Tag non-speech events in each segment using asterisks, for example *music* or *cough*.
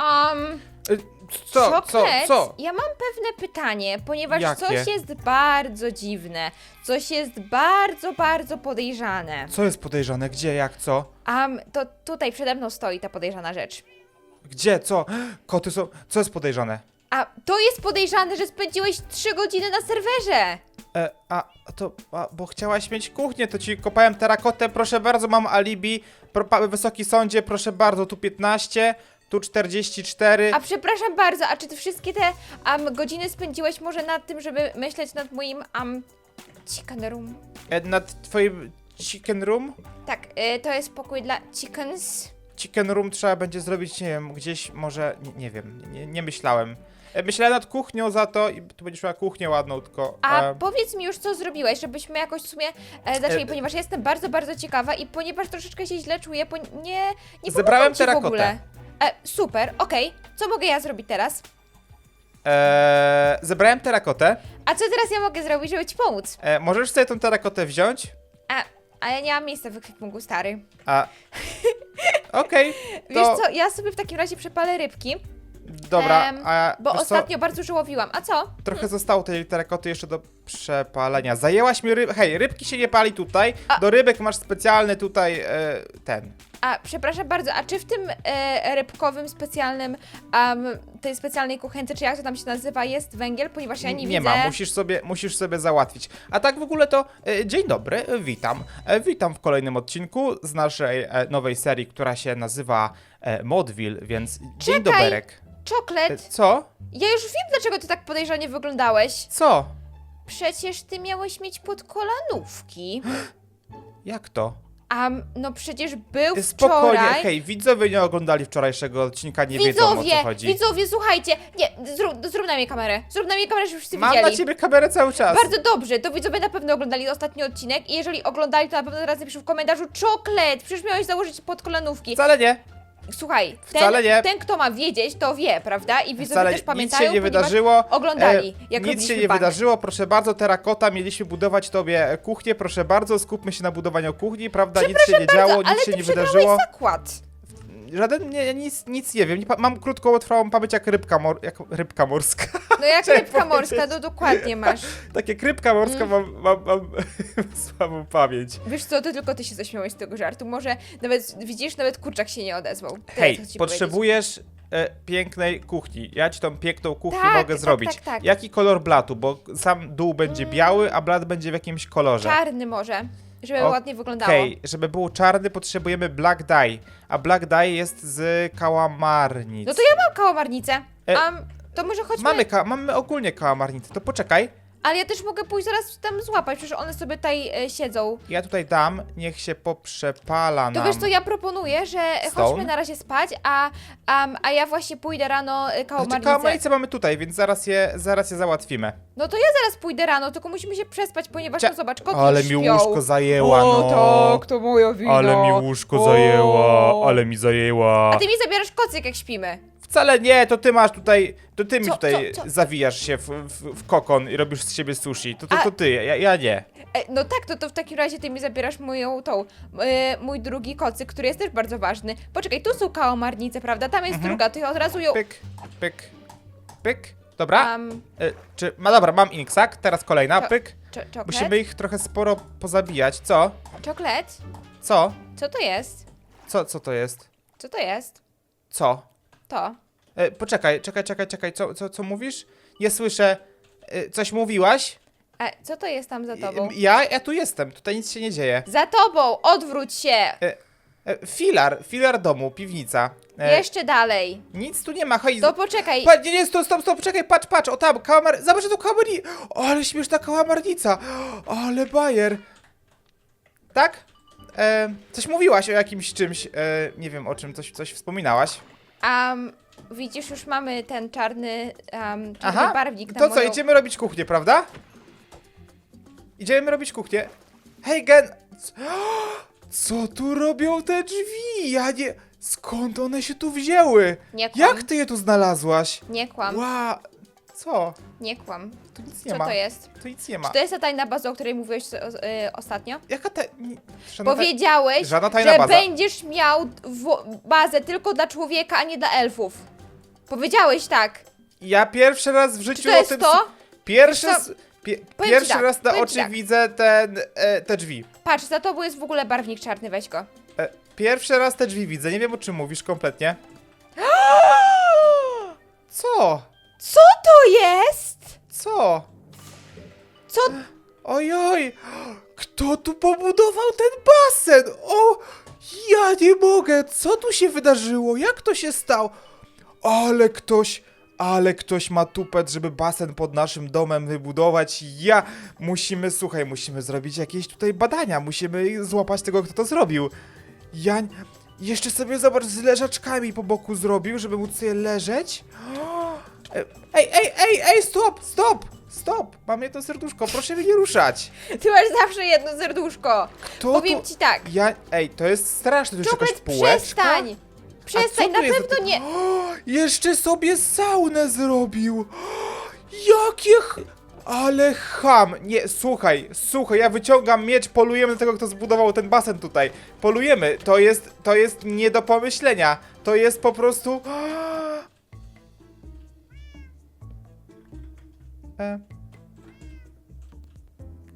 Um, Co, co, Czoklet, co? Ja mam pewne pytanie, ponieważ Jakie? coś jest bardzo dziwne, coś jest bardzo, bardzo podejrzane. Co jest podejrzane? Gdzie, jak, co? Um, to tutaj przede mną stoi ta podejrzana rzecz. Gdzie, co? *gasps* Koty są... Co jest podejrzane? A to jest podejrzane, że spędziłeś 3 godziny na serwerze. E, a, a to, a, bo chciałaś mieć kuchnię, to ci kopałem terakotę, proszę bardzo, mam alibi. Pro, pa, wysoki sądzie, proszę bardzo, tu 15, tu 44. A przepraszam bardzo, a czy ty wszystkie te godziny spędziłeś może nad tym, żeby myśleć nad moim um, chicken room? E, nad twoim chicken room? Tak, y, to jest pokój dla chickens. Chicken room trzeba będzie zrobić, nie wiem, gdzieś może, nie, nie wiem, nie, nie myślałem. E, myślałem nad kuchnią za to i tu będziesz miała kuchnię ładną, tylko... A e, powiedz mi już, co zrobiłeś, żebyśmy jakoś w sumie e, zaczęli, E, ponieważ ja jestem bardzo, bardzo ciekawa i ponieważ troszeczkę się źle czuję, bo nie, nie Zebrałem pomagam ci w ogóle. E, super, okej. Co mogę ja zrobić teraz? e, zebrałem terakotę. A co teraz ja mogę zrobić, żeby ci pomóc? E, możesz sobie tą terakotę wziąć? A, a ja nie mam miejsca w ekwipunku, stary. A... *laughs* Okej, Wiesz to... co, ja sobie w takim razie przepalę rybki, Dobra, Em, a bo wiesz co? ostatnio bardzo dużo łowiłam. A co? Trochę zostało tej terakoty jeszcze do przepalenia. Zajęłaś mi ryb... Hej, rybki się nie pali tutaj. A- Do rybek masz specjalny tutaj e, ten. A, przepraszam bardzo, a czy w tym e, rybkowym specjalnym, um, tej specjalnej kuchence, czy jak to tam się nazywa, jest węgiel? Ponieważ ja nie, widzę... ma, musisz sobie, musisz sobie załatwić. A tak w ogóle to e, dzień dobry, e, witam. E, witam w kolejnym odcinku z naszej e, nowej serii, która się nazywa e, Modville, więc dzień doberek. E, Czoklet, co? ja już wiem, dlaczego ty tak podejrzanie wyglądałeś. Co? Przecież ty miałeś mieć podkolanówki. *gasps* Jak to? A no przecież był Spokojnie, wczoraj. hej, widzowie nie oglądali wczorajszego odcinka, nie wiedzą o widzowie, co chodzi. widzowie, słuchajcie. Nie, zrób, zrób na mnie kamerę. Zrób na mnie kamerę, żeby wszyscy Mam widzieli. na ciebie kamerę cały czas. Bardzo dobrze, to widzowie na pewno oglądali ostatni odcinek i jeżeli oglądali, to na pewno teraz napiszą w komentarzu czoklet, przecież miałeś założyć podkolanówki. Wcale nie. Słuchaj, Wcale ten, nie. ten kto ma wiedzieć, to wie, prawda? I widzowie Wcale też nic pamiętają, się nie ponieważ wydarzyło. oglądali, jak nic się nie bank. wydarzyło, proszę bardzo, terakota, mieliśmy budować tobie kuchnię, proszę bardzo, skupmy się na budowaniu kuchni, prawda? Nic się nie działo, nic ale się ty nie przegrałeś wydarzyło. zakład. Żaden, nie, nic, nic nie wiem, nie, mam krótkotrwałą pamięć jak rybka, mor, jak rybka morska. No jak *laughs* Chciałem rybka powiedzieć. morska, no dokładnie masz. *laughs* Takie rybka morska Mm. mam, mam, mam *laughs* słabą pamięć. Wiesz co, to tylko ty się zaśmiałeś z tego żartu. Może nawet, widzisz, nawet kurczak się nie odezwał. Tyle, Hej, co ci potrzebujesz e, pięknej kuchni. Ja ci tą piękną kuchnię Tak, mogę tak, zrobić. tak, tak. Jaki kolor blatu? Bo sam dół będzie biały, a blat będzie w jakimś kolorze. Czarny może, żeby Okej, ładnie wyglądało. Okej, żeby było czarny, potrzebujemy black dye. A black dye jest z kałamarnic. No to ja mam kałamarnicę. E, Am, to może chodźmy... Mamy, ka- mamy ogólnie kałamarnicę, to poczekaj. Ale ja też mogę pójść zaraz tam złapać, przecież one sobie tutaj e, siedzą. Ja tutaj dam, niech się poprzepala To nam. wiesz co, ja proponuję, że Stone? chodźmy na razie spać, a, am, a ja właśnie pójdę rano e, Znaczy, kałamarnicę. mamy tutaj, więc zaraz je, zaraz je załatwimy. No to ja zaraz pójdę rano, tylko musimy się przespać, ponieważ Cia- no zobacz, koty Ale już mi śpią. łóżko zajęła, o, no. tak, to moja wina. Ale mi łóżko O. zajęła, ale mi zajęła. A ty mi zabierasz kocyk, jak śpimy. Wcale nie, to ty masz tutaj, to ty mi Co, tutaj co, co? zawijasz się w, w, w kokon i robisz z siebie sushi. To, to, A- to ty, ja, ja nie. E, no tak, to, to w takim razie ty mi zabierasz moją tą, e, mój drugi kocyk, który jest też bardzo ważny. Poczekaj, tu są kałamarnice, prawda? Tam jest Mhm. druga, to ja od razu ją... Pyk, pyk, pyk. Dobra, Am, e, czy, no dobra, mam inksak, teraz kolejna, Czo- pyk. czoklet? Musimy ich trochę sporo pozabijać, co? Czoklet? Co? Co to jest? Co, co to jest? Co to jest? Co? To. E, poczekaj, czekaj, czekaj, czekaj, co, co, co mówisz? Nie słyszę. E, coś mówiłaś? E, co to jest tam za tobą? E, Ja? Ja tu jestem, tutaj nic się nie dzieje. Za tobą! Odwróć się! E, e, filar, filar domu, piwnica. E, Jeszcze dalej. Nic tu nie ma, hej. To poczekaj. Pa, nie, nie, stop, stop, stop, czekaj, patrz, patrz, o tam, kałamar... Zobacz tu kałamarni... O, ale śmieszna kałamarnica. Ale bajer. Tak? E, coś mówiłaś o jakimś czymś, e, nie wiem o czym, coś, coś wspominałaś. Am, widzisz, już mamy ten czarny, um, czarny Aha, barwnik na to co, moją... idziemy robić kuchnię, prawda? Idziemy robić kuchnię. Hej, Gen! *gasps* Co- tu robią te drzwi? Ja nie... Skąd one się tu wzięły? Nie kłam. Jak ty je tu znalazłaś? Nie kłam, Ła... Co? nie kłam. Tu nic nie Co ma. to jest? Tu nic nie ma. Czy to jest ta tajna baza, o której mówiłeś o, y, ostatnio? Jaka te... nie- żadna te- Powiedziałeś, żadna tajna że baza. będziesz miał w- bazę tylko dla człowieka, a nie dla elfów. Powiedziałeś tak. Ja pierwszy raz w Czy życiu to o jest tym... to? Pierwszy, co? s- pie, Powiem ci pierwszy tak, raz na powiem ci oczy tak. widzę ten, e, te drzwi. Patrz, za tobą jest w ogóle barwnik czarny, weź go. E, pierwszy raz te drzwi widzę, nie wiem o czym mówisz kompletnie. *gasps* Co? Co to jest? Co? Co? Ojoj! Kto tu pobudował ten basen? O! Ja nie mogę! Co tu się wydarzyło? Jak to się stało? Ale ktoś... Ale ktoś ma tupet, żeby basen pod naszym domem wybudować. Ja... Musimy, słuchaj, musimy zrobić jakieś tutaj badania. Musimy złapać tego, kto to zrobił. Ja... Jeszcze sobie zobacz, z leżaczkami po boku zrobił, żeby móc sobie leżeć. E, Ej, ej, ej, ej, stop, stop, stop! Mam jedno serduszko, proszę mnie nie ruszać. Ty masz zawsze jedno serduszko. Kto Powiem to... ci tak. Ja, ej, to jest straszne, to jest jakaś półeczka? przestań. A Przestań, co na jest pewno nie. O, *gasps* jeszcze sobie saunę zrobił. *gasps* Jakie ch... Ale ham! Nie, słuchaj, słuchaj, ja wyciągam miecz, polujemy na tego, kto zbudował ten basen tutaj. Polujemy, to jest, to jest nie do pomyślenia. To jest po prostu... *gasps* E...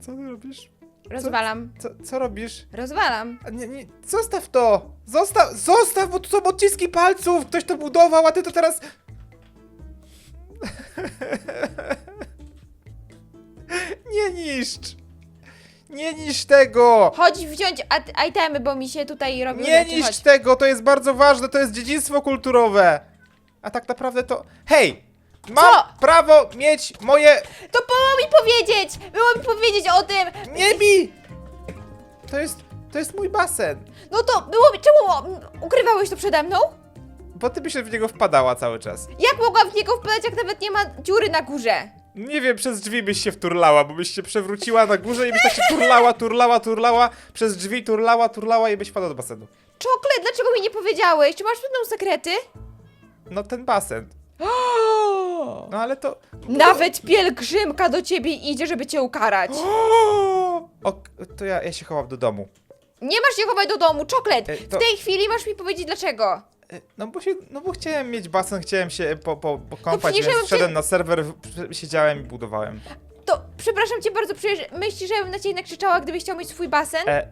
Co ty robisz? Rozwalam. Co, co robisz? Rozwalam. A Nie, nie, zostaw to! Zostaw, zostaw, bo tu są odciski palców! Ktoś to budował, a ty to teraz... *laughs* Nie niszcz! Nie niszcz tego! Chodź wziąć at- itemy, bo mi się tutaj robią Nie rzeczy. niszcz Chodź. tego, to jest bardzo ważne, to jest dziedzictwo kulturowe! A tak naprawdę to... Hej! Mam Co? prawo mieć moje... To było mi powiedzieć! Było mi powiedzieć o tym! Nie bij! To jest... To jest mój basen. No to było mi... Czemu ukrywałeś to przede mną? Bo ty byś w niego wpadała cały czas. Jak mogłam w niego wpadać, jak nawet nie ma dziury na górze? Nie wiem, przez drzwi byś się wturlała, bo byś się przewróciła na górze i byś tak się turlała, turlała, turlała, przez drzwi turlała, turlała i byś wpadła do basenu. Czoklet, dlaczego mi nie powiedziałeś? Czy masz pewną sekrety? No ten basen. *gasps* *gasps* No ale to... Nawet pielgrzymka do ciebie idzie, żeby cię ukarać. *gasps* O, to ja, ja się chowam do domu. Nie masz się chować do domu, czoklet! E, to- W tej chwili masz mi powiedzieć dlaczego. E, No bo się, no bo chciałem mieć basen, chciałem się po, po, pokąpać, przecież ja więc bym wszedłem na serwer, w- siedziałem i budowałem. To, przepraszam cię bardzo, przecież myślisz, że ja bym na ciebie nakrzyczała, gdybyś chciał mieć swój basen? E,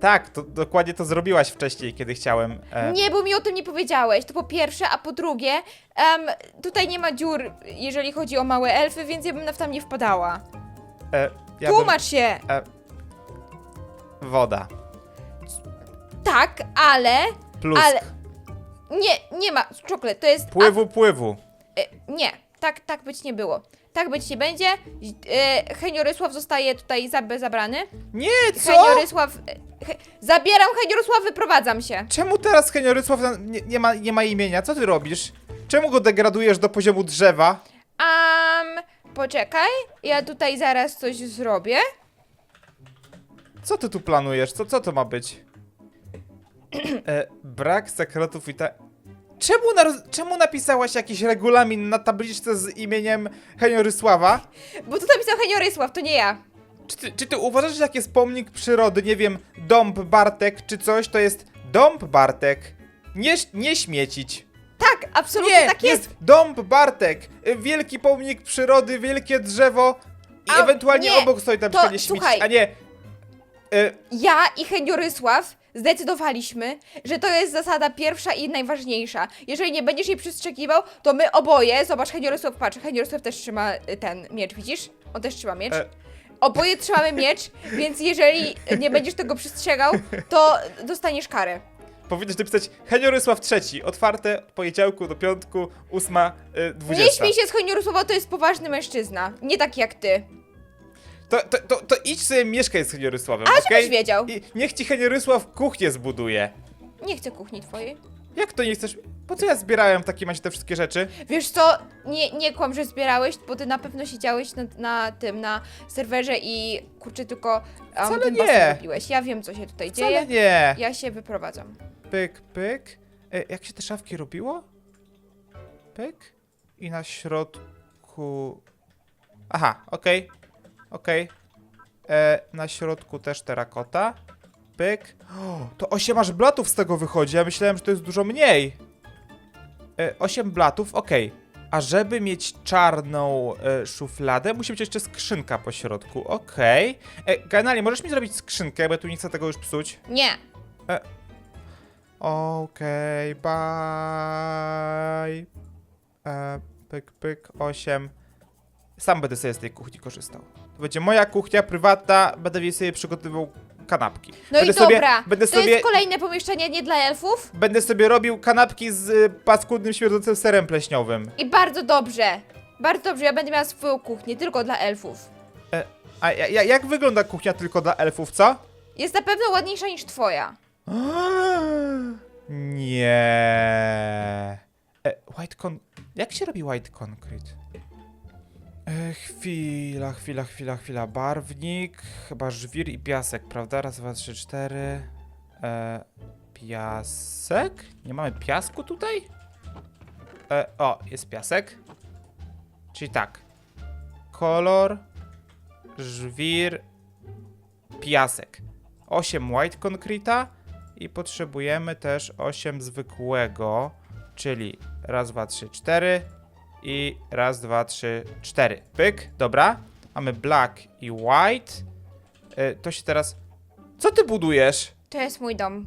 tak, to dokładnie to zrobiłaś wcześniej, kiedy chciałem. E, Nie, bo mi o tym nie powiedziałeś. To po pierwsze, a po drugie, em, tutaj nie ma dziur, jeżeli chodzi o małe elfy, więc ja bym na w tam nie wpadała. e, ja Tłumacz się! Bym, e, woda. Tak, ale. Plusk. Ale. Nie, nie ma. Czoklet, to jest. Pływu, pływu. A, e, nie, tak, tak być nie było. Tak być nie będzie. E, Heniorysław zostaje tutaj zab zabrany. Nie, co? Heniorysław. E, he, zabieram Heniorysław, wyprowadzam się. Czemu teraz Heniorysław na- nie, nie, ma, nie ma imienia? Co ty robisz? Czemu go degradujesz do poziomu drzewa? Um, poczekaj, ja tutaj zaraz coś zrobię. Co ty tu planujesz? Co, co to ma być? *clears throat* E, brak sekretów i tak... Czemu, nar- czemu napisałaś jakiś regulamin na tabliczce z imieniem Heniorysława? Bo tu napisał Heniorysław, to nie ja. Czy ty, czy ty uważasz, że jak jest pomnik przyrody, nie wiem, dąb Bartek czy coś, to jest dąb Bartek? Nie, nie śmiecić. Tak, absolutnie Nie, tak jest. dąb Bartek. Wielki pomnik przyrody, wielkie drzewo i A, ewentualnie nie, obok stoi tam to nie śmiecić, słuchaj. a nie... Y, Ja i Heniorysław zdecydowaliśmy, że to jest zasada pierwsza i najważniejsza. Jeżeli nie będziesz jej przestrzegiwał, to my oboje, zobacz, Heniorysław, patrz, Heniorysław też trzyma y, ten miecz, widzisz? On też trzyma miecz. E. Oboje trzymamy miecz, więc jeżeli nie będziesz tego przestrzegał, to dostaniesz karę. Powinieneś napisać Heniorysław III, otwarte od poniedziałku do piątku, ósma, y, dwudziesta. Nie śmiej się z Heniorysława, to jest poważny mężczyzna. Nie tak jak ty. To, to, to, to idź sobie mieszkaj z Heniorysławem, A, okej? żebyś wiedział. I niech ci Heniorysław kuchnię zbuduje. Nie chcę kuchni twojej. Jak to nie chcesz? Po co ja zbierałem w takim razie te wszystkie rzeczy? Wiesz co, nie, nie kłam, że zbierałeś, bo ty na pewno siedziałeś na, na tym, na serwerze i kurczę tylko um, Wcale ten nie. basen robiłeś. Ja wiem, co się tutaj Wcale dzieje. nie. Ja się wyprowadzam. Pyk, pyk. E, jak się te szafki robiło? Pyk. I na środku... Aha, okej. Okej. E, Na środku też terakota. Pyk. O, to 8 aż blatów z tego wychodzi. Ja myślałem, że to jest dużo mniej. E, 8 blatów, okej. A żeby mieć czarną e, szufladę, musi być jeszcze skrzynka po środku, okej. E, Generalnie, możesz mi zrobić skrzynkę, bo ja tu nie chcę tego już psuć. Nie. Okej, bye. E, pyk, pyk, 8. Sam będę sobie z tej kuchni korzystał. To będzie moja kuchnia prywatna, będę w niej sobie przygotowywał kanapki. No będę i sobie, dobra. Będę to sobie, jest kolejne pomieszczenie nie dla elfów? będę sobie robił kanapki z y, paskudnym, śmierdzącym serem pleśniowym. I bardzo dobrze. Bardzo dobrze, ja będę miała swoją kuchnię, tylko dla elfów. E, a ja, ja, jak wygląda kuchnia tylko dla elfów, co? Jest na pewno ładniejsza niż twoja. Nie. E, white con... Jak się robi white concrete? E, chwila, chwila, chwila, chwila. Barwnik, chyba żwir i piasek, prawda? Raz, dwa, trzy, cztery. E, piasek? Nie mamy piasku tutaj? E, o, jest piasek. Czyli tak. Kolor, żwir, piasek. 8 white concreta i potrzebujemy też 8 zwykłego, czyli raz, dwa, trzy, cztery i raz, dwa, trzy, cztery. Pyk, dobra. Mamy black i white. E, to się teraz... Co ty budujesz? To jest mój dom.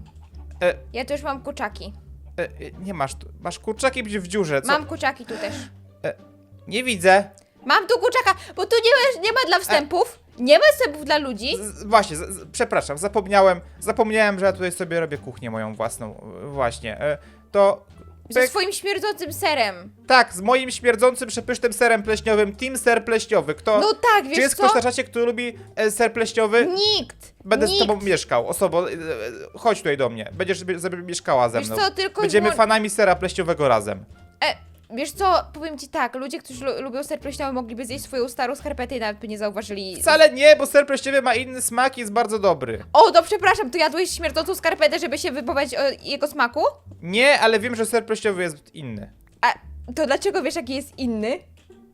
E, Ja też mam kurczaki. e, e, nie masz tu. Masz kurczaki być w dziurze. Co? Mam kurczaki tu też. Nie widzę. Mam tu kurczaka, bo tu nie ma, nie ma dla wstępów. Nie ma wstępów dla ludzi. Z, z- właśnie, z, z, przepraszam, zapomniałem. Zapomniałem, że ja tutaj sobie robię kuchnię moją własną. e, Właśnie. E, to. Ze pyk, swoim śmierdzącym serem. Tak, z moim śmierdzącym, przepysznym serem pleśniowym. Team Ser Pleśniowy. Kto. No tak, Czy wiesz jest co? ktoś na czacie, który lubi e, ser pleśniowy? Nikt. Będę Nikt. z tobą mieszkał, osobą. e, e, Chodź tutaj do mnie. Będziesz sobie, sobie mieszkała ze Wiesz mną. co, tylko Będziemy mo- fanami sera pleśniowego razem. E, wiesz co, powiem ci tak, ludzie, którzy lu- lubią ser pleśniowy mogliby zjeść swoją starą skarpetę i nawet by nie zauważyli. Wcale nie, bo ser pleśniowy ma inny smak i jest bardzo dobry. O, to przepraszam, to jadłeś śmierdzącą skarpetę, żeby się wypowiedzieć o jego smaku? Nie, ale wiem, że ser pleśniowy jest inny. A to dlaczego wiesz, jaki jest inny?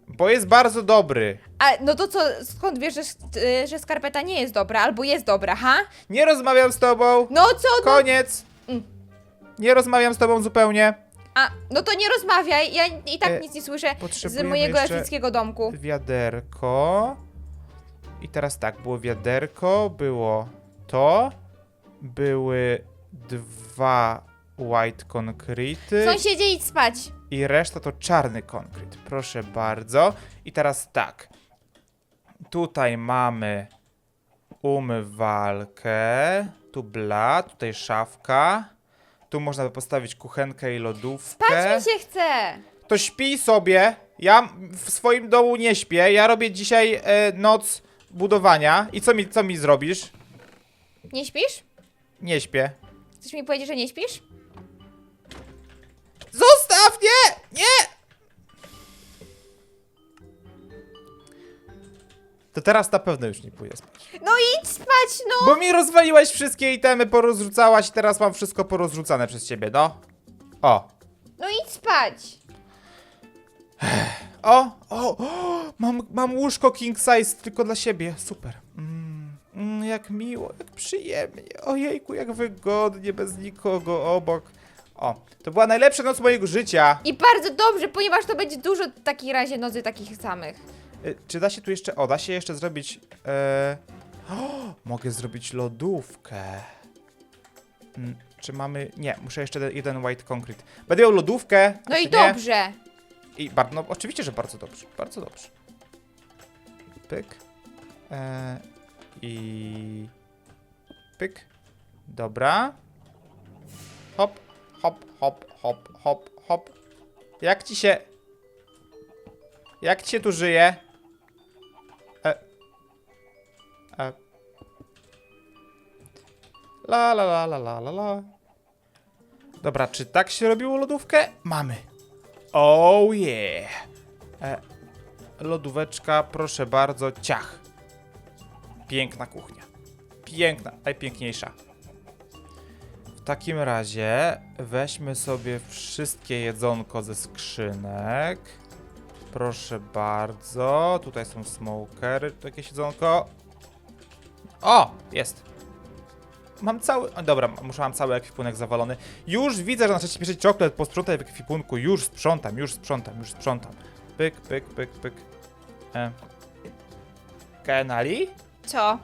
Bo jest bardzo dobry. A no to co, skąd wiesz, że, y, że skarpeta nie jest dobra, albo jest dobra, ha? Nie rozmawiam z tobą. No co, no, Koniec. Mm. Nie rozmawiam z tobą zupełnie. A, no to nie rozmawiaj, ja i tak E, nic nie słyszę z potrzebujemy mojego jeszcze- elfickiego domku. Wiaderko. I teraz tak, było wiaderko, było to, były dwa white concrete Sąsiedzie, idź spać. i reszta to czarny konkret. Proszę bardzo. I teraz tak. Tutaj mamy umywalkę, tu blat, tutaj szafka. Tu można by postawić kuchenkę i lodówkę. Spać mi się chce. To śpij sobie. Ja w swoim domu nie śpię. Ja robię dzisiaj e, noc budowania. I co mi, co mi zrobisz? Nie śpisz? Nie śpię. Chcesz mi powiedzieć, że nie śpisz? Zostaw! Nie! Nie! To teraz na pewno już nie pójdę spać. No idź spać, no! Bo mi rozwaliłaś wszystkie itemy, porozrzucałaś i teraz mam wszystko porozrzucane przez ciebie, no. O. No idź spać. O, o, o mam, mam łóżko king size tylko dla siebie. Super. Mm, mm, jak miło, jak przyjemnie. Ojejku, jak wygodnie, bez nikogo obok. O, to była najlepsza noc mojego życia. I bardzo dobrze, ponieważ to będzie dużo w takiej razie nocy takich samych. Y, Czy da się tu jeszcze, o, da się jeszcze zrobić, e... *gasps* o, mogę zrobić lodówkę. Mm, czy mamy, nie, muszę jeszcze jeden- white concrete. Będę miał lodówkę. No i nie? dobrze. I bar- no, oczywiście, że bardzo dobrze, bardzo dobrze. Pyk. E, I... Pyk. Dobra. Hop, hop, hop, hop, hop, hop. Jak ci się... Jak ci się tu żyje? La la la la la la la. Dobra, czy tak się robiło lodówkę? Mamy. Oh yeah. E, lodóweczka, proszę bardzo, ciach. Piękna kuchnia. Piękna, najpiękniejsza. W takim razie weźmy sobie wszystkie jedzonko ze skrzynek. Proszę bardzo. Tutaj są smokery, tu jakieś jedzonko. O, jest. Mam cały... Dobra, muszę mam cały ekwipunek zawalony. Już widzę, że na trzeci pierwszy czoklet posprzątaj w ekwipunku. Już sprzątam, już sprzątam, już sprzątam. Pyk, pyk, pyk, pyk. E. Kenali? Co?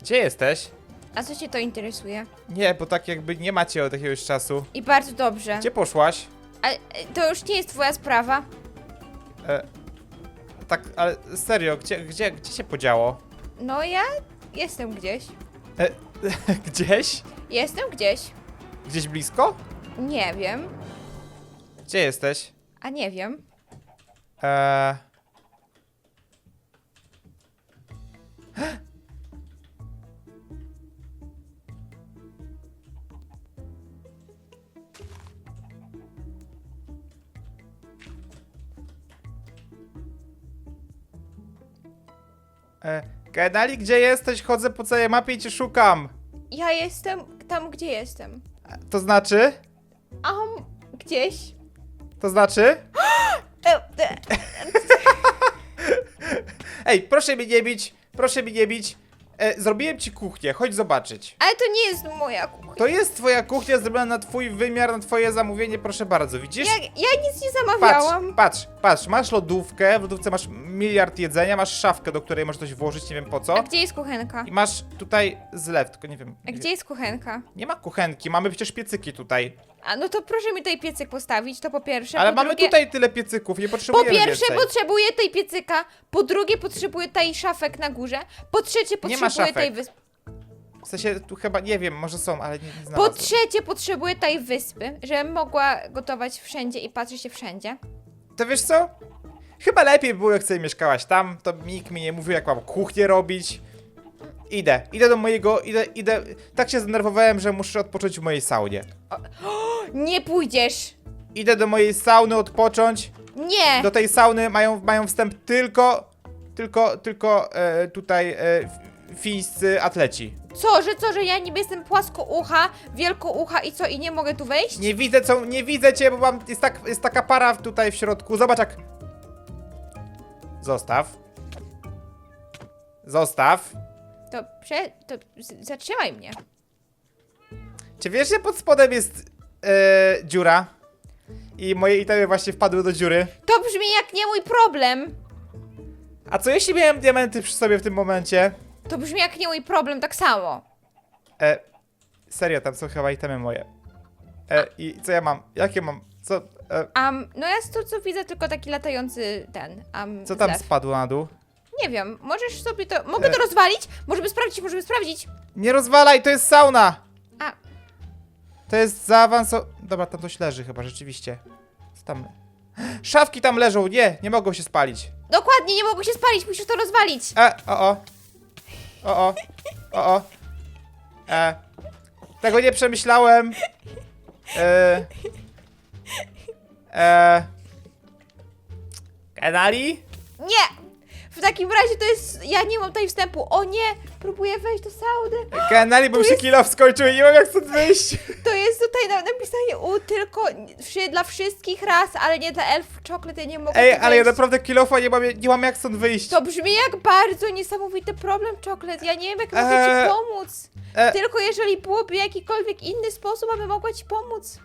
Gdzie jesteś? A co cię to interesuje? Nie, bo tak jakby nie macie od jakiegoś czasu. I bardzo dobrze. Gdzie poszłaś? A e, to już nie jest twoja sprawa. E, tak, ale serio, gdzie, gdzie, gdzie się podziało? No ja jestem gdzieś. E, *laughs* gdzieś? Jestem gdzieś. Gdzieś blisko? Nie wiem. Gdzie jesteś? A nie wiem. Eee... *gasps* E, Kenali, gdzie jesteś? Chodzę po całej mapie i cię szukam. Ja jestem tam, gdzie jestem. To znaczy? Um, gdzieś. To znaczy? E, e, *laughs* Ej, proszę mnie nie bić, proszę mnie nie bić. E, zrobiłem ci kuchnię, chodź zobaczyć. ale to nie jest moja kuchnia. To jest twoja kuchnia zrobiona na twój wymiar, na twoje zamówienie, proszę bardzo, widzisz? Ja, ja nic nie Patrz, zamawiałam. patrz, patrz, masz lodówkę, w lodówce masz miliard jedzenia, masz szafkę, do której możesz coś włożyć, nie wiem po co. A gdzie jest kuchenka? I masz tutaj zlew, tylko nie wiem. A gdzie jest kuchenka? Nie ma kuchenki, mamy przecież piecyki tutaj. A no to proszę mi tutaj piecyk postawić, to po pierwsze. Ale po mamy drugie, tutaj tyle piecyków, nie Po potrzebujemy pierwsze więcej. potrzebuję tej piecyka, po drugie potrzebuję tej szafek na górze, po trzecie ma potrzebuję szafek. tej wyspy. W sensie, tu chyba, nie wiem, może są, ale nie, nie Po znalazłem. trzecie potrzebuję tej wyspy, żebym mogła gotować wszędzie i patrzeć się wszędzie. To wiesz co? Chyba lepiej by było, jak sobie mieszkałaś tam, to nikt mi nie mówił, jak mam kuchnię robić. Idę, idę do mojego, idę, idę. Tak się zdenerwowałem, że muszę odpocząć w mojej saunie. Nie pójdziesz! Idę do mojej sauny odpocząć. Nie! Do tej sauny mają, mają wstęp tylko, tylko, tylko e, tutaj e, fińscy atleci. Co, że co, że ja niby jestem płaskoucha, wielkoucha i co, i nie mogę tu wejść? Nie widzę co, nie widzę cię, bo mam, jest, tak, jest taka para tutaj w środku. Zobacz jak... Zostaw. Zostaw. To prze... to z- zatrzymaj mnie. Czy wiesz, że pod spodem jest e, dziura? I moje itemy właśnie wpadły do dziury. To brzmi jak nie mój problem! A co jeśli miałem diamenty przy sobie w tym momencie? To brzmi jak nie mój problem, tak samo. E, serio, tam są chyba itemy moje. E, I co ja mam? Jakie mam? Co, e, Um, no ja z tu co widzę tylko taki latający ten, um, co tam zlew. spadło na dół? Nie wiem, możesz sobie to... Mogę E. to rozwalić? Możemy sprawdzić, możemy sprawdzić. Nie rozwalaj, to jest sauna! A, To jest zaawanso... Dobra, tam coś leży chyba, rzeczywiście. Co tam? Szafki tam leżą, nie, nie mogą się spalić. dokładnie, nie mogę się spalić, musisz to rozwalić. E, o, o. O, o. O, o. E. Tego nie przemyślałem. E. E. Kanali? Nie! W takim razie to jest... Ja nie mam tutaj wstępu. O nie! Próbuję wejść do sauny. Kanali, bo mi się jest- kill skończył i nie mam jak stąd wyjść. *laughs* To jest tutaj na- napisanie u tylko wszy- dla wszystkich ras, ale nie dla elf czoklet, ja nie mogę Ej, tu ale ja wejść. naprawdę kill nie mam, nie mam jak stąd wyjść. To brzmi jak bardzo niesamowity problem, czoklet. Ja nie wiem, jak mogę Eee, ci pomóc. E, Tylko jeżeli byłoby jakikolwiek inny sposób, abym mogła ci pomóc.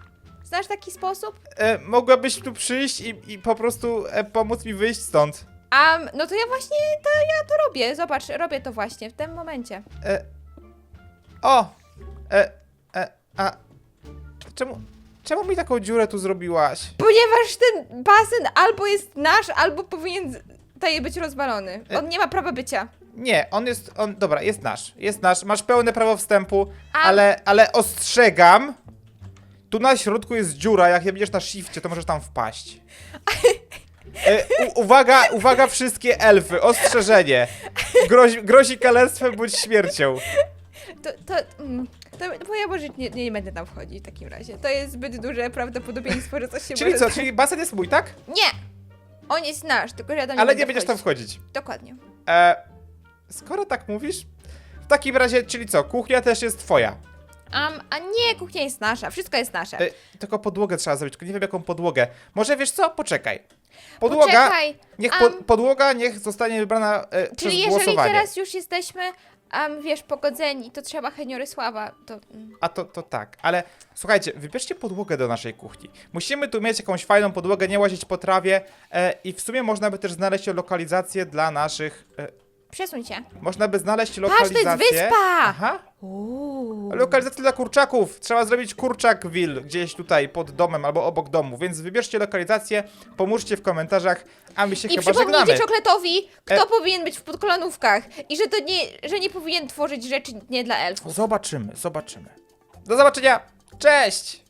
Znasz taki sposób? e, mogłabyś tu przyjść i, i po prostu e, pomóc mi wyjść stąd. Um, no to ja właśnie, to ja to robię. Zobacz, robię to właśnie w tym momencie. E, o! E, e, a... Czemu, czemu mi taką dziurę tu zrobiłaś? Ponieważ ten basen albo jest nasz, albo powinien z- tutaj być rozwalony. E- On nie ma prawa bycia. Nie, on jest, on, dobra, jest nasz, jest nasz, masz pełne prawo wstępu, A- ale, ale ostrzegam, tu na środku jest dziura, jak nie będziesz na shifcie, to możesz tam wpaść. *laughs* E, u, uwaga, uwaga wszystkie elfy, ostrzeżenie. Grozi, grozi kalectwem bądź śmiercią. To, to, mm, to, bo ja może nie, nie będę tam wchodzić w takim razie. To jest zbyt duże prawdopodobieństwo, że coś się Czyli może co, czyli basen jest mój, tak? Nie! On jest nasz, tylko że ja tam nie Ale będę nie będziesz tam wchodzić. Dokładnie. E, skoro tak mówisz, w takim razie, czyli co, kuchnia też jest twoja. A nie, kuchnia jest nasza, wszystko jest nasze. E, tylko podłogę trzeba zrobić, tylko nie wiem jaką podłogę. Może wiesz co? Poczekaj. Podłoga, Poczekaj, niech am, po, podłoga niech zostanie wybrana e, przez czyli jeżeli głosowanie. teraz już jesteśmy a wiesz, pogodzeni, to trzeba Heniorysława, to... mm. A to, to tak, ale słuchajcie, wybierzcie podłogę do naszej kuchni. Musimy tu mieć jakąś fajną podłogę, nie łazić po trawie e, i w sumie można by też znaleźć lokalizację dla naszych... E, Przesuń się. można by znaleźć Patrz, lokalizację... to jest wyspa! Aha, Uuu. Lokalizację dla kurczaków. Trzeba zrobić kurczakville gdzieś tutaj pod domem albo obok domu, więc wybierzcie lokalizację, pomóżcie w komentarzach, a my się I chyba żegnamy. przypomnijcie czokoletowi, kto E- powinien być w podkolanówkach i że to nie, że nie powinien tworzyć rzeczy nie dla elfów. Zobaczymy, zobaczymy. Do zobaczenia, cześć!